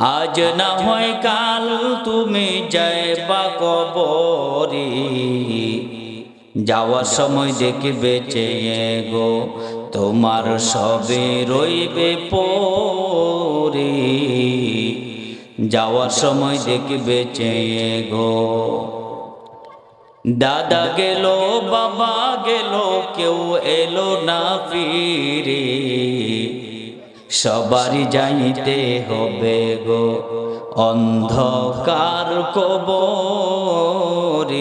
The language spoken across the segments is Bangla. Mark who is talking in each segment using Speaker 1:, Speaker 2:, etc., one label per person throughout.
Speaker 1: আজ না হয় কাল তুমি যাইবা কবরে। যাওয়ার সময় দেখবে চেয়ে গো, তোমার সবে রইবে পরে। যাওয়ার সময় দেখবে চেয়ে গো, দাদা গেল, বাবা গেল, কেউ এলো না ফিরে। সবারই যাইতে হবে গো। অন্ধকার কবরে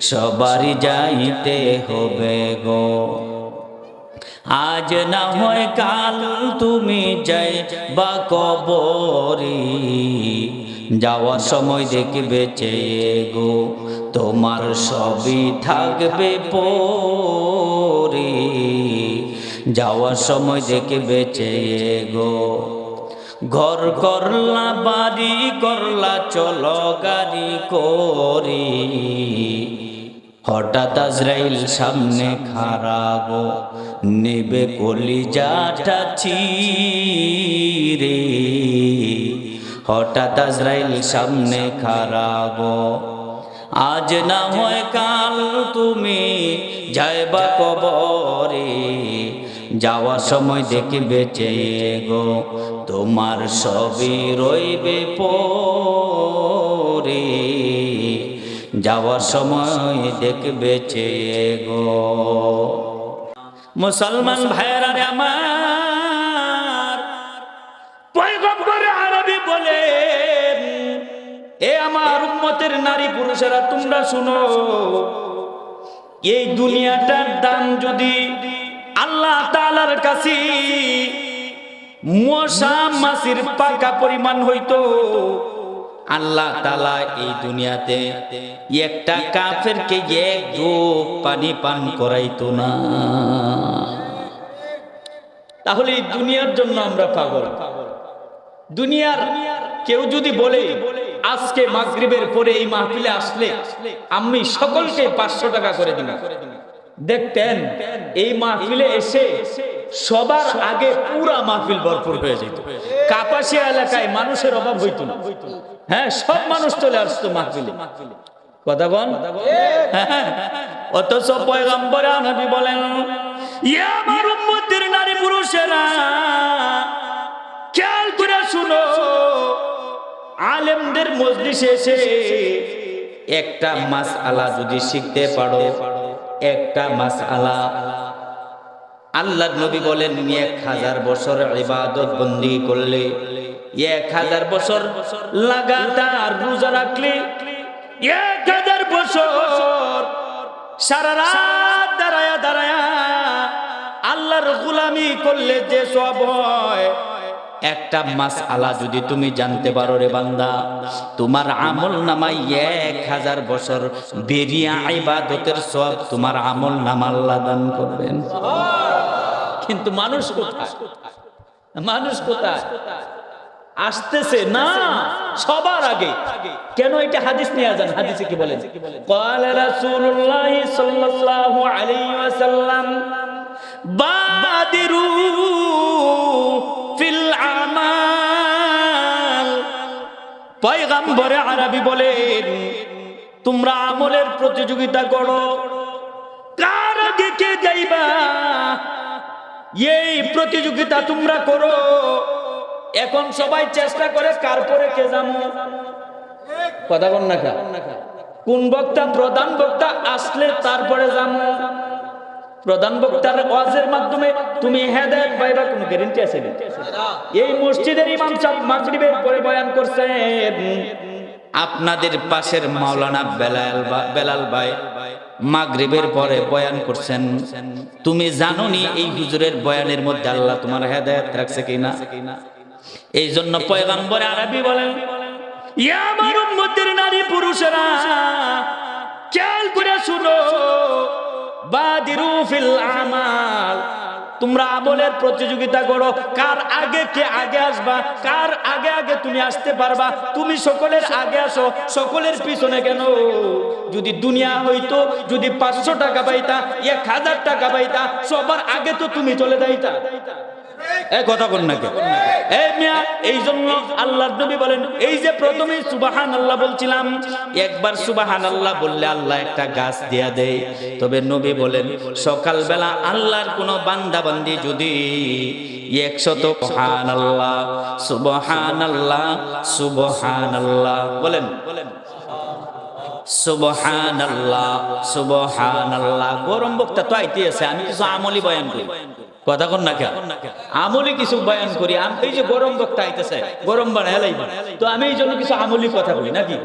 Speaker 1: সবারই যাইতে হবে গো। আজ না হয় কাল তুমি যাই বা কবরে, যাওয়ার সময় দেখবে চেয়ে গো। তোমার সবই থাকবে পরে। যাওয়ার সময় দেখবে চেয়ে গো ঘর করলা, বাড়ি করলা, চলো গাড়ি করে। হঠাৎ আজরাইল সামনে খারাগো নেবে কলিজাটা চিরে হঠাৎ আজরাইল সামনে খারাগো আজ না হয় কাল তুমি যাইবা কবরে। যাওয়ার সময় দেখে বেঁচে গো, তোমার সবই রইবে পরে। যাওয়ার সময় দেখবে চেয়ে গো, মুসলমান ভাইয়েরা রে আমার, পয়গম্বর আরবি বলে এ আমার উম্মতের নারী পুরুষেরা, তোমরা শুনো, এই দুনিয়াটার দাম যদি আল্লাহ তাআলার কাছে মশা মাসির পাকা পরিমাণ হইতো। আল্লাহ তালা এই দুনিয়াতে একটা কাফেরকে এক পানি পান করাইতো না। তাহলে এই দুনিয়ার জন্য আমরা পাগল। দুনিয়ার কেউ যদি বলে, আজকে মাগরিবের পরে এই মাহফিলে আসলে আমি সকলকে পাঁচশো টাকা করে দিন দেখতেন, এই মাহফিলে এসে সবার আগে পুরা মাহফিল ভরপুর হয়ে যেত। কাপাসিয়া এলাকায় মানুষের অভাব হইতো না। হ্যাঁ সব মানুষ চলে আসতো মাহফিলে। বলেন, ইয়া নারী করে আলেমদের এসে একটা মাস আলা যদি শিখতে পারো একটা মাস আলা আল্লাহ নবী বলেন, এক হাজার বছর ইবাদত বন্দি করলে, এক হাজার বছর লাগাতার রোজা রাখলে, এক হাজার বছর সারা রাত দাঁড়ায়া দাঁড়ায়া আল্লাহর গুলামি করলে যে সব হয় একটা মাস আলা যদি তুমি জানতে পারো রে বান্দা তোমার আমল নামাই এক হাজার বছর বেরিয়া ইবাদতের সব তোমার আমল নামা আল্লাহ দান করবেন কিন্তু মানুষ কোথায় মানুষ কোথায় আসতেছে না সবার আগে কেন এটা হাদিস নিয়ে যান হাদিসে কি বলেন قال رسول الله صلى الله عليه وسلم بادروا পয়গম্বরে আরবি বলেন, তোমরা আমলের প্রতিযোগিতা করো। কার আগে কে যাইবা? এই প্রতিযোগিতা তোমরা করো। এখন সবাই চেষ্টা করে কার পরে কে যাব কথা বল না কোন? বক্তা, প্রধান বক্তা আসলে তারপরে যাব প্রধান বক্তার ওয়াজের মাধ্যমে তুমি হেদায়েত পাইবা কোনো গ্যারান্টি আছে না এই মসজিদের ইমাম সাহেব মাগরিবের পরে বয়ান করছেন আপনাদের পাশের মাওলানা বেলাল বেলাল ভাই মাগরিবের পরে বয়ান করছেন, তুমি জানো নি এই হুজুরের বয়ানের মধ্যে আল্লাহ তোমার হেদায়েত রাখছে কিনা? এই জন্য পয়গম্বর আরবি বলেন, ইয়া আমার উম্মতের নারী পুরুষেরা, খেয়াল করে শুনো, বাদিরু ফিল আমাল তোমরা আমলের প্রতিযোগিতা করো। কার আগে কে আগে আসবা, কার আগে আগে তুমি আসতে পারবা, তুমি সকলের আগে আসো, সকলের পিছনে কেন? যদি দুনিয়া হইতো, যদি পাঁচশো টাকা পাইতা, এক হাজার টাকা পাইতা, সবার আগে তো তুমি চলে যাইতা। এই কথা কোন না কে এই মিয়া, এই জন্য আল্লাহর নবী বলেন, এই যে প্রথমে সুবাহান আল্লাহ বলছিলাম, একবার সুবাহান আল্লাহ বললে আল্লাহ একটা গাছ দিয়া দেয়। তবে নবী বলেন, সকালবেলা আল্লাহর কোনো বান্দা বান্দি যদি একশত সুবহান আল্লাহ সুবহান আল্লাহ সুবহান আল্লাহ বলেন। বলেন সুবহান আল্লাহ সুবহান আল্লাহ গরম বক্তা তো আইতে আছে, আমি কিছু আমলি বয়ান করি। কথা কন না কেন? আমলি কিছু বয়ান করি এই যে গরম বক্তা আইতেছে, গরম বানায় লাইব। তো আমি এই জন্য কিছু আমলি কথা বলি, নাকি?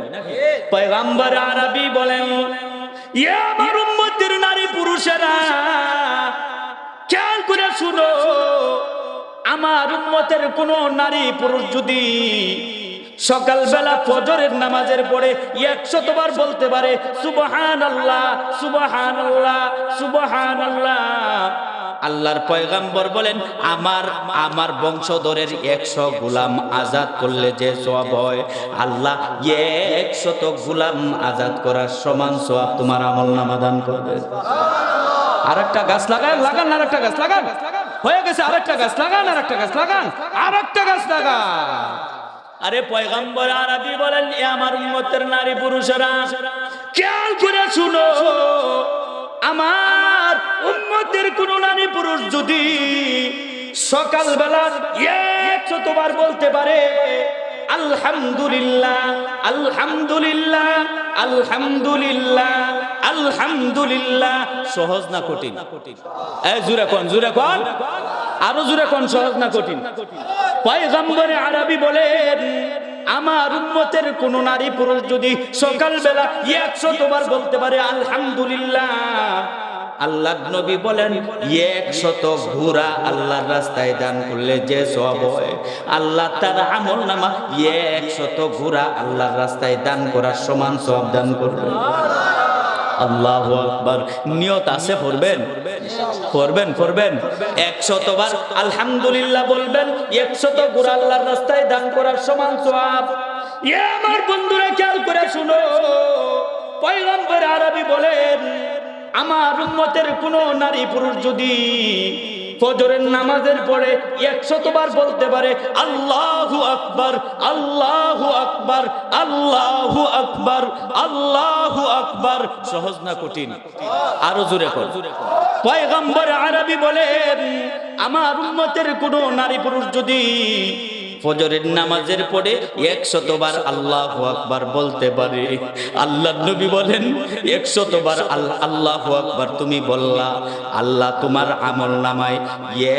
Speaker 1: পয়গাম্বর আরবি বলেন ইয়া আমার উম্মতের নারী পুরুষেরা, খেয়াল করে শুনো, আমার উম্মতের কোন নারী পুরুষ যদি সকালবেলা ফজরের নামাজের পরে একশতবার বলতে পারে সুবহান আল্লাহ সুবহান আল্লাহ সুবহান আল্লাহ আল্লাহর পয়গাম্বর বলেন আমার আমার বংশধরের একশো গুলাম আজাদ করলে যে সব হয় আল্লাহ একশত গুলাম আজাদ করার সমান সব তোমার আমল নামা দান করবে। আর একটা গাছ লাগান লাগান আর একটা গাছ লাগান। হয়ে গেছে আর একটা গাছ লাগান আর একটা গাছ লাগান আর একটা গাছ লাগান। আরে পয়গম্বর আরবি বলেন এ আমার উম্মতের নারী পুরুষেরা খেয়াল করে শুনো। আমার উম্মতের কোন নারী পুরুষ যদি সকালবেলা একশতবার বলতে পারে, আলহামদুলিল্লাহ আলহামদুলিল্লাহ আলহামদুলিল্লাহ আলহামদুলিল্লাহ। সহজ না কঠিন? এই জুরে কোন জুরে কোন? আরও জুরে কোন, সহজ না কঠিন? পয়গম্বরে আরবি বলেন আমার উন্মতের কোন নারী পুরুষ যদি সকালবেলা একশো তোমার বলতে পারে, আলহামদুলিল্লাহ। আল্লাহ নবী বলেন, একশত ঘুরা আল্লাহর রাস্তায় দান করলে যে সব হয়। আল্লাহ তার আমল নামা, একশত ঘুরা আল্লাহর রাস্তায় দান করার সমান সব দান করবে। আল্লাহ আকবার। নিয়ত আছে পড়বেন পড়বেন পড়বেন একশতবার আলহামদুলিল্লাহ বলবেন, একশত গুড় আল্লাহর রাস্তায় দান করার সমান সব এ আমার বন্ধুরা, খেয়াল করে শুনো। পয়গম্বর আরবি বলেন, আমার উম্মতের কোন নারী পুরুষ যদি ফজরের নামাজের পরে একশতবার বলতে পারে, আল্লাহু আকবর আল্লাহু আকবর আল্লাহু আকবর, আল্লাহু আকবার। সহজ না কঠিন? আরও জোরে কর পয়গম্বর আরবি বলেন, আমার উন্মতের কোনো নারী পুরুষ যদি ফজরের নামাজের পরে একশতবার আল্লাহ আকবার বলতে পারে। আল্লাহ নবী বলেন, একশতবার আল্লাহ আকবার। তুমি বললা, আল্লাহ তোমার আমল নামায়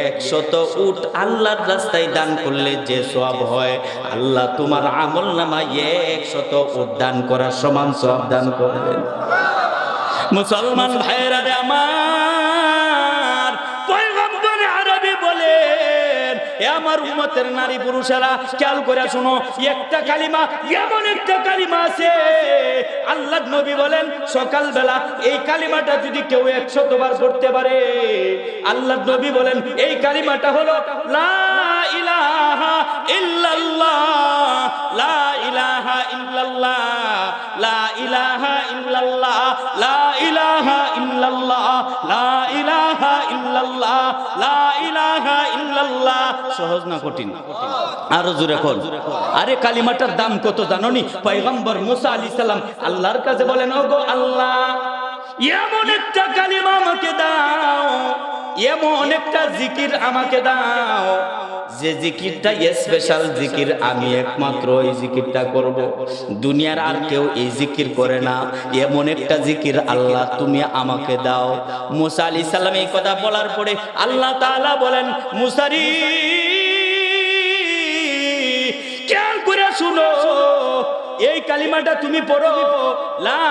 Speaker 1: একশত উঠ আল্লাহর রাস্তায় দান করলে যে সব হয়, আল্লাহ তোমার আমল নামায় একশত উঠ দান করার সমান সব দান করবেন মুসলমান ভাইরা রে আমার আমার উম্মতের নারী পুরুষেরা, খেয়াল করে শুনো, একটা কালিমা, এমন একটা কালিমা আছে। আল্লাহ নবী বলেন, সকালবেলা এই কালিমাটা যদি কেউ একশতবার করতে পারে, আল্লাহ নবী বলেন, এই কালিমাটা হলো, লা ইলাহা ইল্লাল্লাহ। সহজ না কঠিন? আরও জোরে কর। আরে কালিমাটার দাম কত জানোনি? পয়গম্বর মুসা আলাইহিস সালাম আল্লাহর কাছে বলেন, ওগো আল্লাহ, এমন একটা কালিমা আমাকে দাও, এমন একটা জিকির আমাকে দাও যে জিকিরটা স্পেশাল জিকির, আমি একমাত্র এই জিকিরটা করব। দুনিয়ার আর কেউ এই জিকির করে না। এমন একটা জিকির, আল্লাহ তুমি আমাকে দাও। মুসা আলি সাল্লাম এই কথা বলার পরে আল্লাহ তাআলা বলেন, মুসারি, খেয়াল করে শুনো, এই কালিমাটা তুমি পড়ো, লা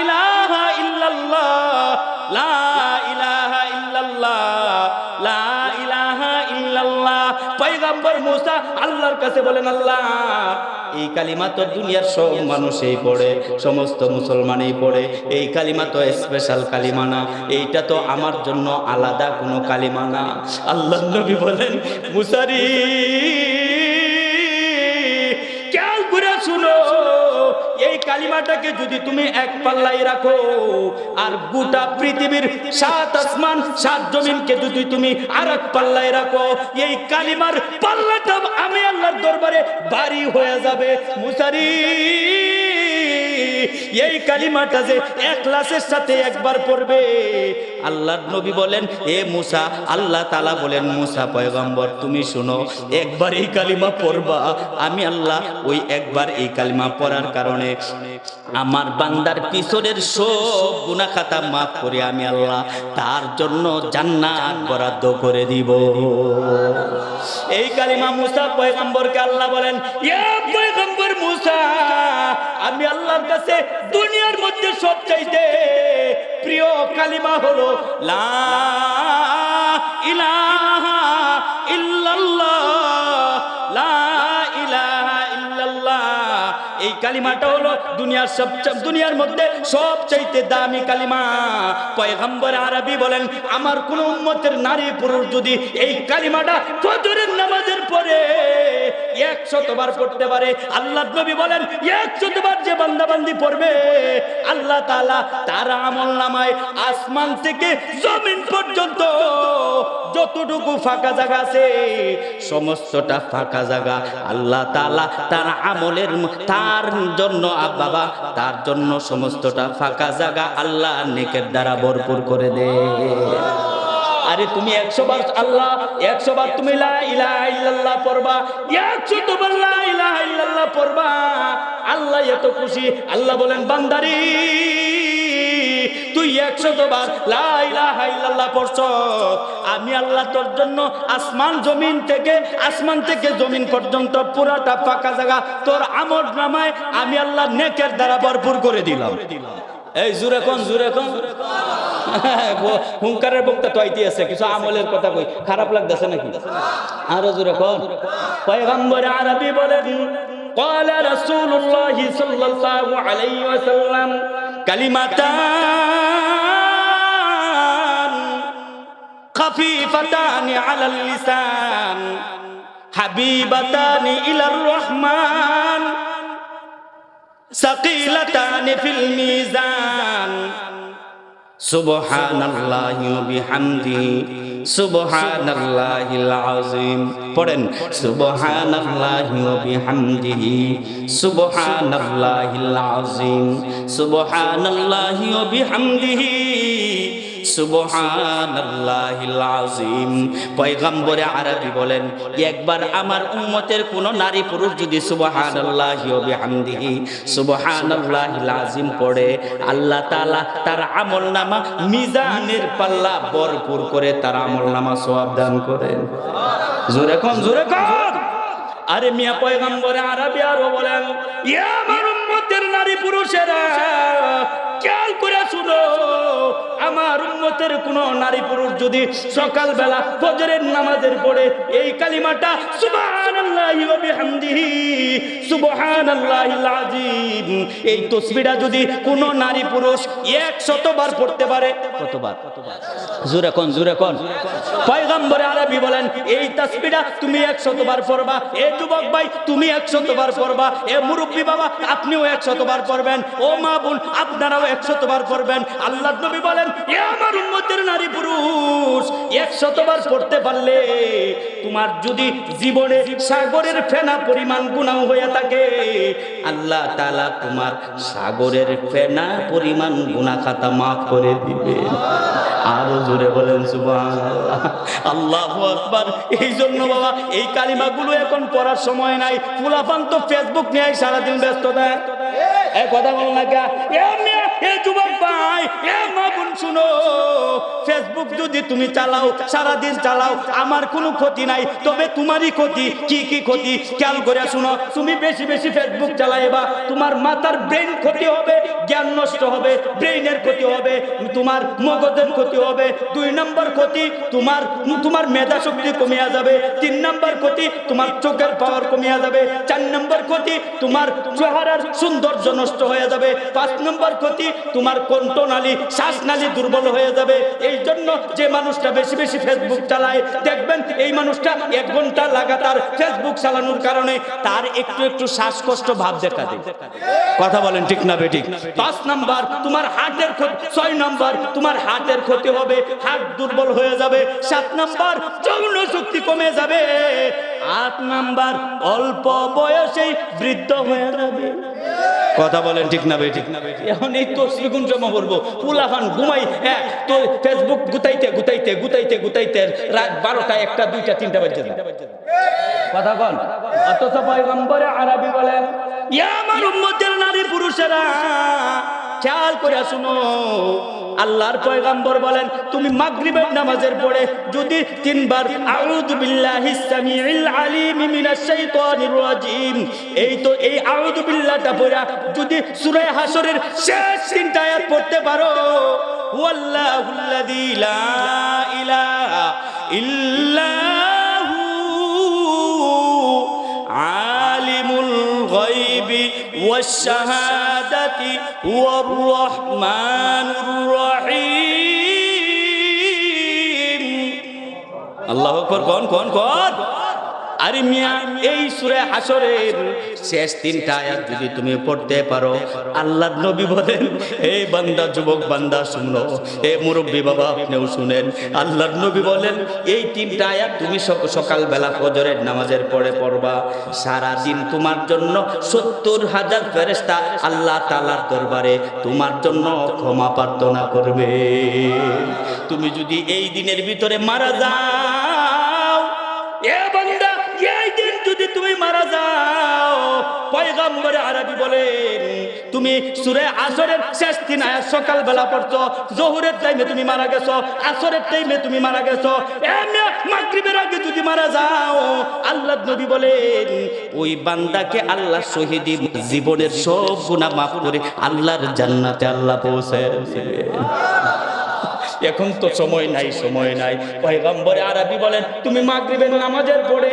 Speaker 1: ইলাহা ইল্লাল্লাহ, লা ইলাহা পয়গম্বর মুসা আল্লাহর কাছে বলেন, আল্লাহ, এই কালিমা তো দুনিয়ার সব মানুষই পড়ে, সমস্ত মুসলমানই পড়ে। এই কালিমা তো স্পেশাল কালিমা না, এইটা তো আমার জন্য আলাদা কোনো কালিমা না। আল্লাহ নবী বলেন মুসারি কালিমাটাকে যদি তুমি এক পাল্লাই রাখো, আর গোটা পৃথিবীর সাত আসমান, সাত জমিনকে যদি তুমি আর এক পাল্লাই রাখো, এই কালিমার পাল্লাটা আমি আল্লাহর দরবারে বাড়ি হয়ে যাবে। মুসারি এই কালিমাটা যে একলাসের সাথে একবার পড়বে। আল্লাহর নবী বলেন, এ মুসা। আল্লাহ তালা বলেন, মুসা পয়গম্বর, তুমি শুনো, একবার এই কালিমা পড়বা। আমি আল্লাহ ওই একবার এই কালিমা পড়ার কারণে আমার বান্দার পিছনের সব গুনা খাতা মাফ করে আমি আল্লাহ তার জন্য জান্নাত বরাদ্দ করে দিব। এই কালিমা মুসা পয়গম্বরকে আল্লাহ বলেন মুসা, আমি আল্লাহর কাছে দুনিয়ার মধ্যে সবচাইতে প্রিয় কালিমা হলো লা ইলাহা ইল্লাল্লাহ। এই কালিমাটা হলো দুনিয়ার সব দুনিয়ার মধ্যে সবচাইতে দামি কালিমা। পয়গম্বর আরবি বলেন, আমার কোন উম্মতের নারী পুরুষ যদি এই কালিমাটা ফজরের নামাজের পরে যতটুকু ফাঁকা জায়গা আছে, সমস্তটা ফাঁকা জায়গা। আল্লাহ তাআলা তার আমলের তার জন্য বাবা তার জন্য সমস্তটা ফাঁকা জায়গা আল্লাহ নেকের দ্বারা ভরপুর করে দে আরে তুমি একশো বার আল্লাহ, একশো বার তুমি পড়বা, একশো তোমার পড়বা। আল্লাহ এত খুশি, আল্লাহ বলেন, বান্দারি, তুই একশো বার লা ইলাহা ইল্লাল্লাহ পড়ছ। আমি আল্লাহ তোর জন্য আসমান জমিন থেকে, আসমান থেকে জমিন পর্যন্ত পুরাটা ফাঁকা জায়গা, তোর আমর নামায় আমি আল্লাহ নেকের দ্বারা ভরপুর করে দিলাম। এই জুরে কোন জুরে কোন হুঙ্কারের বক্তা তো আইতে আছে কিছু আমলের কথা কই খারাপ লাগতেছে নাকি আরো জুরে কোন পয়গম্বর আরবি বলেন قال رسول الله صلى الله عليه وسلم كلمتان خفيفتان على اللسان حبيبتان إلى الرحمن সাকিলাতানি ফিল মিজান। সুবহানাল্লাহি ওয়া বিহামদিহি সুবহানাল্লাহিল আযীম। পড়েন, সুবহানাল্লাহি ওয়া বিহামদিহি, সুবহানাল্লাহিল আযীম। সুবহানাল্লাহি ওয়া বিহামদিহি। সুবহানাল্লাহিল আযীম পয়গম্বরে আরবি বলেন, একবার আমার উম্মতের কোন নারী পুরুষ যদি সুবহানাল্লাহি ওয়া বিহামদিহি সুবহানাল্লাহিল আযীম পড়ে, আল্লাহ তাআলা তার আমলনামা মিজানের পাল্লা ভরপুর করে তার আমলনামা সওয়াব দান করেন। জোরে কোন জোরে কোন? আরে মিয়া পয়গম্বরে আরবি আরও বলেন ইয়া আমার উম্মতের নারী পুরুষেরা, খেয়াল করে শুনো আমার উম্মতের কোন নারী পুরুষ যদি সকালবেলা ফজরের নামাজের পড়ে, এই কালিমাটা এই তসবিহটা যদি কোন নারী পুরুষ 100 বার পড়তে পারে, কতবার? জোরে কোন জোরে কোন পয়গম্বরে আরবি বলেন, এই তাসবিহটা তুমি 100 বার পড়বা, এ যুবক ভাই তুমি 100 বার পড়বা, এ মুরব্বী বাবা আপনিও 100 বার পড়বেন, ও মা বোন আপনারাও 100 বার পড়বেন। আল্লাহ নবী বলেন আমার উম্মতের নারী পুরুষ 100 বার পড়তে পারলে তোমার যদি জীবনে সাগরের ফেনা পরিমাণ গুনাহ হয়ে থাকে, আল্লাহ তাআলা তোমার সাগরের ফেনা পরিমাণ গুনাহ খাতা মাফ করে দিবে। আরও জোরে বলেন আল্লাহু আকবার। এই জন্য বাবা, এই কালিমাগুলো এখন পড়ার সময় নাই। ফুলাপান তো ফেসবুক নিয়ে সারাদিন ব্যস্ত দেয় কথা বল না কা? এ যুবক ভাই, এ মা শুনো ফেসবুক যদি তুমি চালাও, সারাদিন চালাও, আমার কোনো ক্ষতি নাই, তবে তোমারই ক্ষতি, কি কি ক্ষতি, খেয়াল করে শুনো। তুমি বেশি বেশি ফেসবুক চালাইবা, তোমার মাথার ব্রেন ক্ষতি হবে, জ্ঞান নষ্ট হবে, ব্রেইনের ক্ষতি হবে, তোমার মগজের ক্ষতি হবে, দুই নম্বর ক্ষতি তোমার তোমার মেধা শক্তি কমিয়া যাবে, তিন নম্বর ক্ষতি তোমার চোখের পাওয়ার কমিয়া যাবে, চার নম্বর ক্ষতি তোমার চেহারার সৌন্দর্য নষ্ট হয়ে যাবে, পাঁচ নম্বর ক্ষতি তোমার কণ্ঠনালী, শ্বাসনালী দুর্বল হয়ে যাবে। এই জন্য যে মানুষটা বেশি বেশি ফেসবুক চালায়, দেখবেন এই মানুষটা এক ঘণ্টা লাগাতার ফেসবুক চালানোর কারণে তার একটু একটু শ্বাসকষ্ট ভাব দেখা দেয়। কথা বলেন ঠিক না বেঠিক? পাঁচ নাম্বার, তোমার হার্টের ক্ষতি, ছয় নাম্বার, তোমার হার্টের ক্ষতি হবে, হার্ট দুর্বল হয়ে যাবে। সাত নাম্বার, যৌন শক্তি কমে যাবে। আট নাম্বার, অল্প বয়সেই বৃদ্ধ হয়ে যাবে। কথা বলেন ঠিক না বেঠিক এখন এই তো শ্রীগুণ জমা করব পুলাফান ঘুমাই হ্যাঁ তো ফেসবুক গুতাইতে গুতাইতে গুতাইতে গুতাইতে রাত বারোটা একটা, দুইটা, তিনটা বাজে। কথা কন অথচ পয়গম্বরে আরবি বলেন, ইয়া আমার উম্মতের নারী পুরুষেরা, খেয়াল করে শুনো আল্লাহর পয়গাম্বর বলেন, তুমি মাগরিবের নামাজের পরে যদি তিনবার আউযু বিল্লাহি সামিউল আলিম মিনাশ শাইতানির রাজিম, এই তো এই আউযু বিল্লাহটা পড়া, যদি সূরা হাসরের শেষ তিনটা আয়াত পড়তে পারো হুয়াল্লাহুল্লাযী লা ইলাহা ইল্লা হু আ الغيب والشهادة هو الرحمن الرحيم الله أكبر كون كون كون আরে মিয়া, এই সুরে হাসরের শেষ তিনটা আয়াত যদি তুমি পড়তে পারো, আল্লাহর নবী বলেন এই বান্দা, যুবক বান্দা, শুনো এ মুরব্বী বাবা, আপনিও শুনেন। আল্লাহর নবী বলেন, এই তিনটা আয়াত তুমি সক- সকালবেলা ফজরের নামাজের পরে পড়বা। সারা দিন তোমার জন্য সত্তর হাজার ফেরেস্তা আল্লাহ তালার দরবারে তোমার জন্য ক্ষমা প্রার্থনা করবে। তুমি যদি এই দিনের ভিতরে মারা যাও, এ বান্দা এই দিন যদি তুমি মারা যাও। পয়গম্বরে আরবি বলেন, তুমি সুরে আসরের শেষ দিন আয়াত সকাল বেলা পড়ছো, জোহরের টাইমে তুমি মারা গেছো, আসরের টাইমে তুমি মারা গেছো। এমনি মাগরিবের আগে যদি মারা যাও আল্লাহ নবী বলেন, ওই বান্দাকে আল্লাহ শহীদি জীবনের সব গুনাহ মাফ করে আল্লাহর জান্নাতে আল্লাহ পৌঁছে এখন তো সময় নাই সময় নাই। পয়গম্বরে আরবি বলেন, তুমি মাগরিবের নামাজের পরে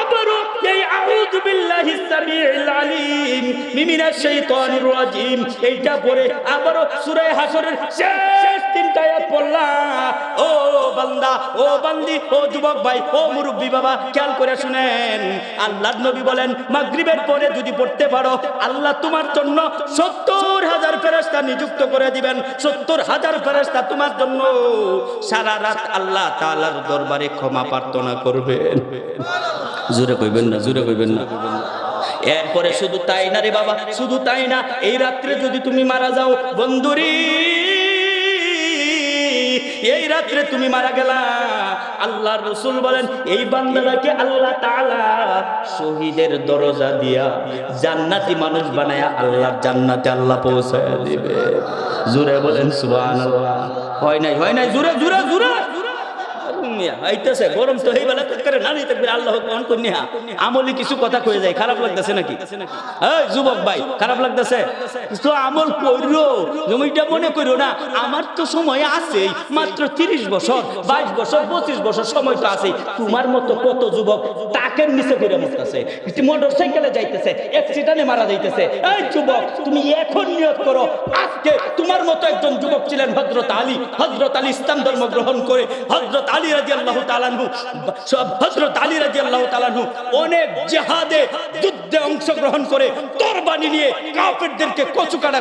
Speaker 1: আবারও এই আউযু বিল্লাহি সামিউল আলিম, মিমিনাশ শাইতানির রাজিম, এইটা পরে আবারও সূরা হাসরের শেষ তিনটা আয়াত পড়লা। ও বান্দা, ও বান্দি, ও যুবক ভাই, ও মুরব্বী বাবা, খেয়াল করে শুনেন। নবী বলেন, মাগরিবের পরে যদি পড়তে পারো, আল্লাহ তোমার জন্য সত্তর হাজার ফেরেস্তা নিযুক্ত করে দিবেন। সত্তর হাজার ফেরেস্তা তোমার জন্য। সারা রাত আল্লাহ দরবারে ক্ষমা প্রার্থনা করবেন। জোরে কইবেন না, জোরে কইবেন না। এরপরে শুধু তাই না রে বাবা, শুধু তাই না, এই রাত্রে যদি তুমি মারা যাও, বন্ধুরি এই রাত্রে তুমি মারা গেলা। আল্লাহর রসুল বলেন, এই বান্দাটাকে আল্লাহ তালা শহীদের দরজা দিয়া জান্নাতি মানুষ বানায়া আল্লাহর জান্নাতে আল্লাহ পৌঁছায় দিবে। জুড়ে বলেন সুবান হয় নাই হয় নাই, জুড়ে জুরে জুরে গরম তো করে আল্লাহ কন আমলি কিছু কথা কয়ে যায়, খারাপ লাগতেছে নাকি? এই যুবক ভাই, খারাপ লাগতেছে? তো আমল কইরো, জমিটা মনে কইরো না, আমার তো সময় আছে মাত্র তিরিশ বছর, বাইশ বছর, পঁচিশ বছর সময় তো আছে তোমার মতো কত যুবক টাকের নিচে করে মরতেছে মোটর সাইকেলে যাইতেছে অ্যাক্সিডেন্টে মারা যাইতেছে। এই যুবক, তুমি এখন নিয়ত করো। আজকে তোমার মতো একজন যুবক ছিলেন হজরত আলী। হজরত আলী ইসলাম ধর্ম গ্রহণ করে হজরত আলী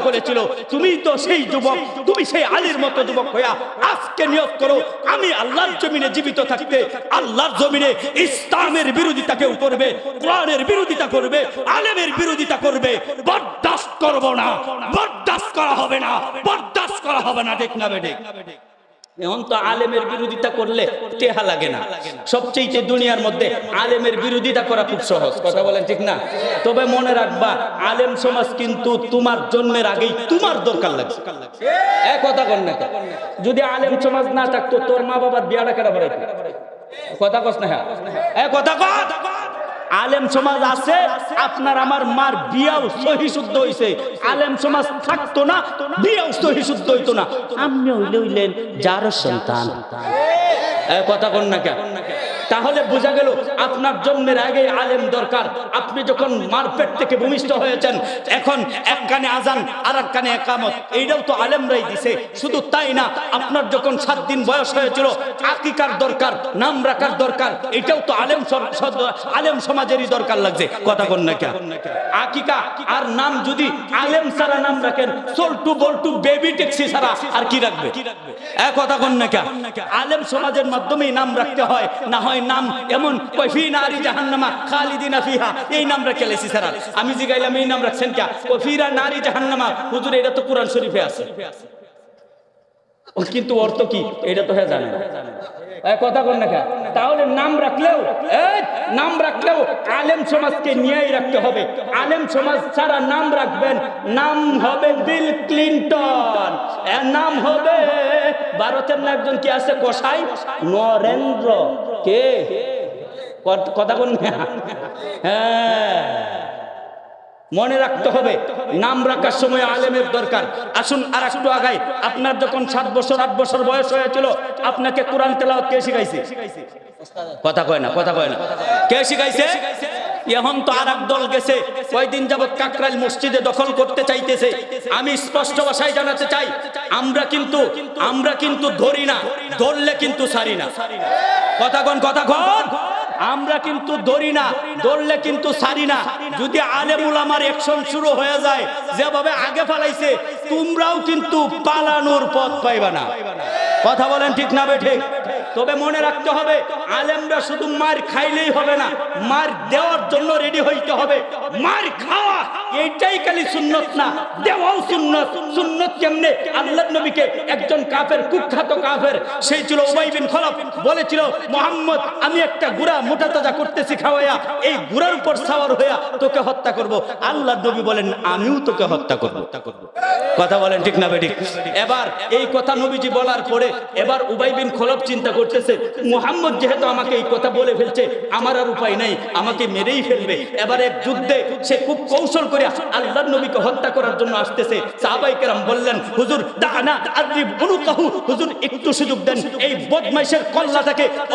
Speaker 1: করেছিল। তুমি তো সেই যুবক, তুমি সেই আলীর মতো যুবক হইয়া আজকে নিয়োগ করো। আমি আল্লাহর জমিনে জীবিত থাকতে আল্লাহর জমিনে ইসলামের বিরোধিতা কেউ করবে কোরআনের বিরোধিতা করবে, আলেমের বিরোধিতা করবে। বরদাস্ত করব না, বরদাস্ত করা হবে না, বরদাস্ত করা হবে না, ঠিক না বেঠিক এখন তো আলেমের বিরোধিতা করলে টেহা লাগে না। সবচেয়ে দুনিয়ার মধ্যে আলেমের বিরোধিতা করা খুব সহজ। কথা বলেন ঠিক না? তবে মনে রাখবা, আলেম সমাজ কিন্তু তোমার জন্মের আগেই তোমার দরকার লাগছে। এক কথা কর না যদি আলেম সমাজ না থাকতো, তোর মা বাবার বিয়াটা কেন কথা কস না হ্যাঁ। কথা কর আলেম সমাজ আছে, আপনার আমার মার বিয়াও সহি শুদ্ধ হইছে। আলেম সমাজ থাকতো না, বিয়াও সহি শুদ্ধ হইতো না। আমি হইলে হইলেন যার সন্তান কথা কন না কেন? তাহলে বোঝা গেল আপনার জন্মের আগে আলেম দরকার। আপনি যখন মারপেট থেকে ভূমিষ্ঠ হয়েছেন, এখন এক কানে আজান আর এক কানে একামত। এইটাও তো আলেমরাই দিছে। শুধু তাই না, আপনার যখন সাত দিন বয়স হয়েছিল, আকিকার দরকার, নাম রাখার দরকার, এটাও তো আলেম আলেম সমাজেরই দরকার লাগছে। কথা কন না কে আকিকা, আর নাম যদি আলেম ছাড়া নাম রাখেন, সল্টু বল্টু বেবি ট্যাক্সি ছাড়া আর কি রাখবে? এক কথা কন না কে আলেম সমাজের মাধ্যমেই নাম রাখতে হয়, না হয় নাম এমন ফি নারী জাহান্নামা, খালিদিনা ফিহা। এই নাম রাখে লেছি স্যার? আমি জিগাইলাম এই নাম রাখছেন কে? কফিরা নারী জাহান্নামা। হুজুর, এটা তো কোরআন শরীফে আছে। কিন্তু অর্থ কি? এটা তো হ্যাঁ জানে না। কথা কন না তাহলে নাম রাখলেও নাম রাখলেও আলেম সমাজকে নিয়েই রাখতে হবে। আলেম সমাজ ছাড়া নাম রাখবেন, নাম হবে বিল ক্লিন্টন। নাম হবে, ভারতের না একজন কি আছে কসাই? নরেন্দ্র। কে? কথা কোন হ্যাঁ। মনে রাখতে হবে, নাম রাখার সময় আলেমের দরকার। আসুন আর একটু আগাই। আপনার যখন সাত বছর, আট বছর বয়স হয়েছিল, আপনাকে কোরআন তেলাওয়াত কে শিখাইছে? কথা কয় না, কথা কয় না। কে শিখাইছে? এখন তো আর দল গেছে, কয়দিন যাবৎ কাকরাইল মসজিদে দখল করতে চাইতেছে। আমি স্পষ্ট ভাষায় জানাতে চাই, আমরা কিন্তু আমরা কিন্তু ধরি না, ধরলে কিন্তু সারি না। কথা কন কথা কন। আমরা কিন্তু দৌড়ি না, দৌড়লে কিন্তু সারি না। যদি আলেমুল আমার একশন শুরু হয়ে যায়, যেভাবে আগে ফালাইছে, তোমরাও কিন্তু পালানোর পথ পাইবা না। কথা বলেন ঠিক না বেঠে তবে মনে রাখতে হবে, আলেমরা শুধু মার খাইলেই হবে না, মার দেওয়ার জন্য রেডি হইতে হবে। মার খাওয়া, এইটাই খালি সুন্নত না, দেওয়াও সুন্নত। সুন্নত কেমনে? আল্লাহ নবীকে একজন কাফের, কুখ্যাত কাফের, সেই ছিল উবাই বিন খলফ, বলেছিল, মোহাম্মদ, আমি একটা গুড়া মোটা তাজা করতেছি খাওয়াইয়া এই গুড়ার উপর সাওয়ার হইয়া তোকে হত্যা করব। আল্লাহ নবী বলেন, আমিও তোকে হত্যা করব। কথা বলেন ঠিক না বেঠিক এবার এই কথা নবীজি বলার পরে, এবার উবাই বিন খলফ চিন্তা করতেছে। মোহাম্মদ যেহেতু আমাকে এই কথা বলে ফেলছে, আমার আর উপায় নাই, আমাকে মেরেই ফেলবে। এবার এক যুদ্ধে সে খুব কৌশল করে আল্লাহ নবীকে হত্যা করার জন্য আসতেছে। সাহাবাই কেরাম বললেন, হুজুর হুজুর, একটু সুযোগ দেন। এই বদমাইশের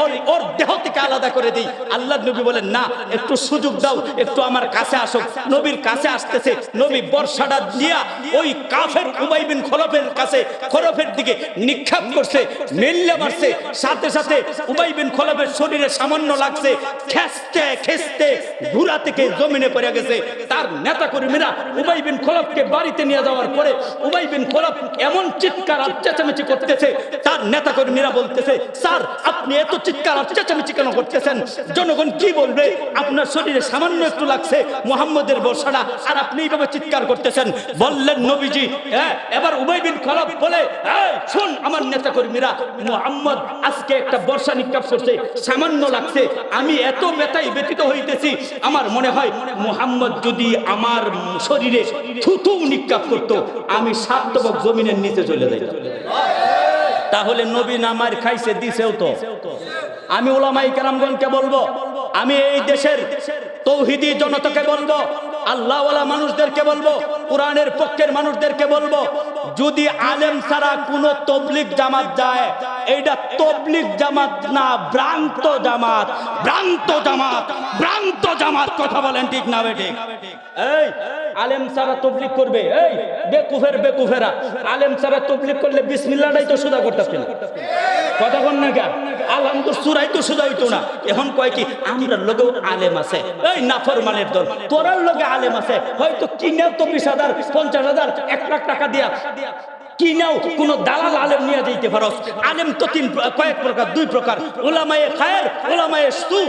Speaker 1: ওর ওর দেহ থেকে আলাদা করে দেই। আল্লাহ নবী বলেন, না, একটু সুযোগ দাও, একটু আমার কাছে আসো। নবীর কাছে আসতেছে। নবী বর্ষাটা দিয়া ওই কাফের উবাই বিন খলফের কাছে, খলফের দিকে নিক্ষেপ করছে, মেল্লে মারছে সাথে সাথে উবাই বিন খলফের শরীরে সামান্য লাগছে খেসতে খেসতে ঘুরা থেকে জমিনে পড়ে গেছে। তার নেতা কর্মীরা উবাই বিন খলফকে বাড়িতে নিয়ে যাওয়ার পরে উবাই বিন খলফ এমন চিৎকার আর চেঁচামেচি করতেছে তার নেতা কর্মীরা বলতেছে স্যার আপনি এত চিৎকার আর চেঁচামেচি কেন করতেছেন? জনগণ কি বলবে? আপনার শরীরে সামান্য একটু লাগছে মোহাম্মদের বর্ষাটা আর আপনি এইভাবে চিৎকার করতেছেন। বললেন নবীজি হ্যাঁ এবার উবাই বিন খলফ বলে "এই, শোন আমার নেতা কর্মীরা মোহাম্মদ আজকে একটা বর্ষা নিক্ষেপ করছে, সামান্য লাগছে। আমি এত ব্যথায় ব্যতীত হইতেছি, আমার মনে হয় মোহাম্মদ যদি আমার শরীরে থুথু নিক্ষেপ করতো, আমি সাত তবক জমিনের নিচে চলে যাইতাম। তাহলে নবী নামার খাইছে, দিছেও তো। আমি ওলামাই কেরামগণকে বলব, আমি এই দেশের তৌহিদি জনতাকে বলব, আল্লাহওয়ালা মানুষদেরকে বলব, কোরআনের পক্ষের মানুষদেরকে বলব যদি আলেম ছাড়া কোন তবলিক জামাত যায় এটা তবলিক জামাত না, ভ্রান্ত জামাত ভ্রান্ত জামাত ভ্রান্ত জামাত, কথা বলেন ঠিক না বেটে এই আলেম সারা তবলিক করবে। এই, বেকুফের বেকুফেরা। আলেম সারা তবলিক করলে বিসমিল্লাটাই তো সোজা করতে না। কথা বল না কেন? আলহামদুল সুরাই তো সোজা হইতো না। এখন কয় কি? আমরা লোকেও আলেম আছে। এই, নাফরমানের দল। তোরার লোকে আলেম আছে। হয়তো কিনে তো বিশ হাজার, পঞ্চাশ হাজার, এক লাখ টাকা দিয়া কিনাও কোন দালাল আলেম নিয়ে যেতে পারস। আলেম তো তিন কয়েক প্রকার, দুই প্রকার। ওলামায়ে খায়ের ওলামায়ে সু।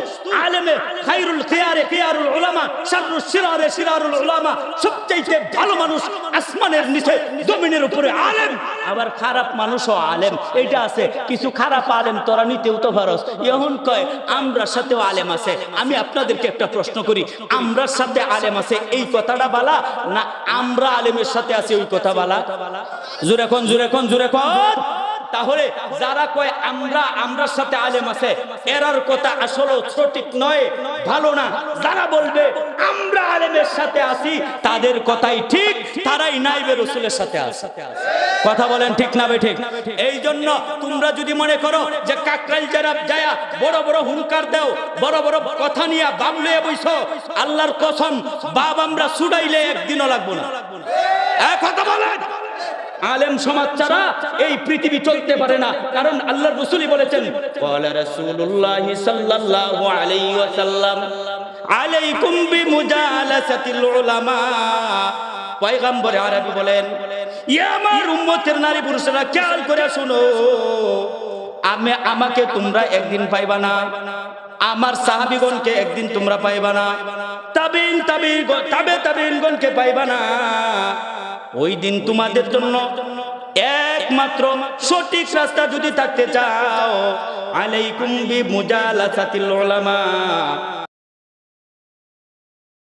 Speaker 1: আলেমে খায়রুল খিয়ারে, খিয়ারুল ওলামা শাররুল সিরারে, সিরারুল ওলামা সবচাইতে ভালো মানুষ আসমানের নিচে, জমিনের উপরে আলেম। আবার খারাপ মানুষও আলেম। এটা আছে, কিছু খারাপ আলেম তোরা নিতেও তো ভারস এখন কয়, আমরার সাথেও আলেম আছে। আমি আপনাদেরকে একটা প্রশ্ন করি, আমরার সাথে আলেম আছে এই কথাটা বালা, না আমরা আলেমের সাথে আছে ওই কথা বালা? কোন, জুরে কোন জুরে কোন? তাহলে যারা কয়, আমরা আমরার সাথে আলেম আছে, এরার কথা আসলে সঠিক নয়, ভালো না। যারা বলবে, আমরা আলেমের সাথে আসি তাদের কথাই ঠিক, তারাই নাইবে রসুলের সাথে আছে। কথা বলেন ঠিক না ঠিক? এই জন্য তোমরা যদি মনে করো যে কাকরাইল যারা যায়া বড় বড় হুঙ্কার দাও, বড় বড় কথা নিয়ে বাবলে বইছো, আল্লাহর কসম, বাপ আমরা সুডাইলে একদিনও লাগবো না। কথা বলেন। আলেম সমাজ ছাড়া এই পৃথিবী চলতে পারে না। কারণ আল্লাহর রসুলই বলেছেন আলাইকুম বিমুজালাসাতিল উলামা। পয়গম্বর আরবি বলেন, ইয়া আমার উম্মতের নারী পুরুষরা খেয়াল করে শুনো, আমি, আমাকে তোমরা একদিন পাইবা না, আমার সাহাবিগণকে একদিন তোমরা পাইবা না, তাবিন তাবির তাবে তাবিনগণকে পাইবা না। ওই দিন তোমাদের জন্য একমাত্র সঠিক রাস্তা যদি থাকতে চাও আলাইকুম বি মুজালাসাতিল উলামা।